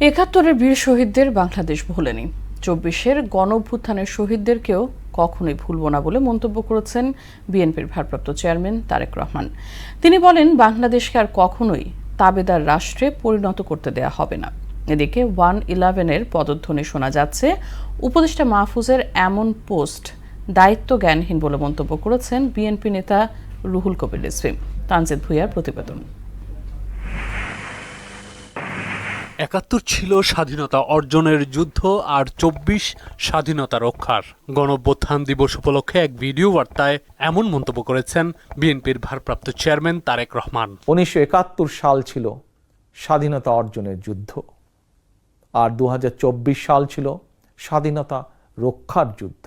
একাত্তরের বীর শহীদদের বাংলাদেশ ভোলেনি। চব্বিশের গণভ্যুত্থানের শহীদদেরকেও কখনোই ভুলব না বলে মন্তব্য করেছেন বিএনপির ভারপ্রাপ্ত চেয়ারম্যান তারেক রহমান। তিনি বলেন, বাংলাদেশকে আর কখনোই তাবেদার রাষ্ট্রে পরিণত করতে দেয়া হবে না। এদিকে ওয়ান ইলেভেনের পদধ্বনি শোনা যাচ্ছে, উপদেষ্টা মাহফুজের এমন পোস্ট দায়িত্ব জ্ঞানহীন বলে মন্তব্য করেছেন বিএনপি নেতা রুহুল কবির রিজভী। তানজিদ ভুইয়ার প্রতিবেদন। একাত্তর ছিল স্বাধীনতা অর্জনের যুদ্ধ আর চব্বিশ স্বাধীনতা রক্ষার। গণঅভ্যুত্থান দিবস উপলক্ষে এক ভিডিও বার্তায় এমন মন্তব্য করেছেন বিএনপির ভারপ্রাপ্ত চেয়ারম্যান তারেক রহমান। উনিশশো একাত্তর সাল ছিল স্বাধীনতা অর্জনের যুদ্ধ। আর দু হাজার চব্বিশ সাল ছিল স্বাধীনতা রক্ষার যুদ্ধ।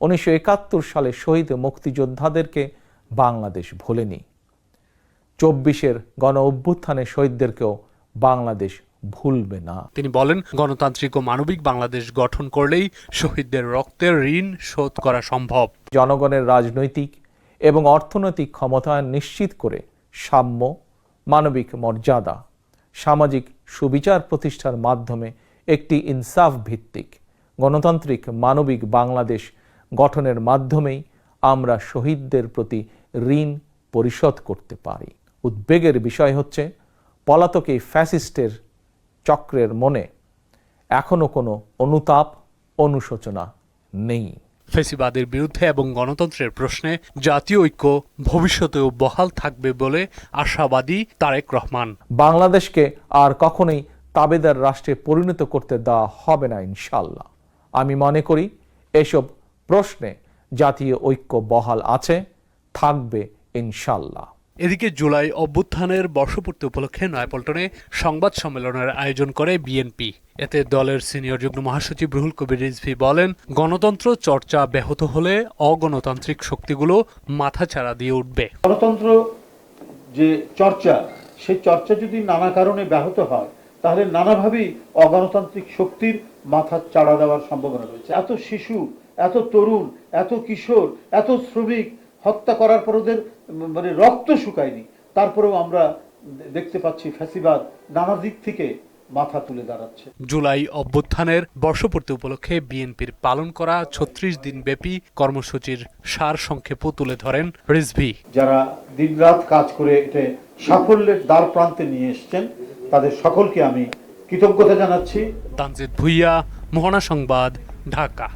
উনিশশো একাত্তর সালে শহীদ মুক্তিযোদ্ধাদেরকে বাংলাদেশ ভোলেনি। চব্বিশের গণ অভ্যুত্থানের শহীদদেরকেও বাংলাদেশ ভুলবে না। তিনি বলেন গণতান্ত্রিক ও মানবিক বাংলাদেশ গঠন করলেই শহীদদের রক্তের ঋণ শোধ করা সম্ভব। জনগণের রাজনৈতিক এবং অর্থনৈতিক ক্ষমতায়ন নিশ্চিত করে সাম্য মানবিক মর্যাদা সামাজিক সুবিচার প্রতিষ্ঠার মাধ্যমে একটি ইনসাফ ভিত্তিক গণতান্ত্রিক মানবিক বাংলাদেশ গঠনের মাধ্যমেই আমরা শহীদদের প্রতি ঋণ পরিশোধ করতে পারি। উদ্বেগের বিষয় হচ্ছে পলাতক ফ্যাসিস্টের চক্রের মনে এখনও কোনো অনুতাপ অনুশোচনা নেই। ফেসিবাদের বিরুদ্ধে এবং গণতন্ত্রের প্রশ্নে জাতীয় ঐক্য ভবিষ্যতেও বহাল থাকবে বলে আশাবাদী তারেক রহমান। বাংলাদেশকে আর কখনোই তাবেদার রাষ্ট্রে পরিণত করতে দেওয়া হবে না ইনশাল্লাহ আমি মনে করি এসব প্রশ্নে জাতীয় ঐক্য বহাল আছে থাকবে ইনশাল্লাহ এদিকে জুলাই অভ্যুত্থানের বর্ষপূর্তি উপলক্ষে নয়াপল্টনে সংবাদ সম্মেলনের আয়োজন করে বিএনপি। এতে দলের সিনিয়র যুগ্ম মহাসচিব রুহুল কবির রিজভি বলেন, গণতন্ত্র চর্চা ব্যাহত হলে অগণতান্ত্রিক শক্তিগুলো মাথাচাড়া দিয়ে উঠবে। গণতন্ত্র যে চর্চা, সেই চর্চা যদি নানা কারণে ব্যাহত হয়, তাহলে নানাভাবেই অগণতান্ত্রিক শক্তির মাথা চাড়া দেওয়ার সম্ভাবনা রয়েছে। এত শিশু, এত তরুণ, এত কিশোর, এত শ্রমিক হত্যা করার পর ওদের মানে রক্ত শুকায়নি। তারপরেও আমরা দেখতে পাচ্ছি ফ্যাসিবাদ নানা দিক থেকে মাথা তুলে দাঁড়াচ্ছে। জুলাই অভ্যুত্থানের বর্ষপূর্তি উপলক্ষে বিএনপির পালন করা ছত্রিশ দিন ব্যাপী কর্মসূচির সার সংক্ষেপও তুলে ধরেন রিজভি। যারা দিনরাত কাজ করে এটা সাফল্যের দ্বার প্রান্তে নিয়ে এসছেন তাদের সকলকে আমি কৃতজ্ঞতা জানাচ্ছি। তানজিদ ভুইয়া মোহনা সংবাদ ঢাকা।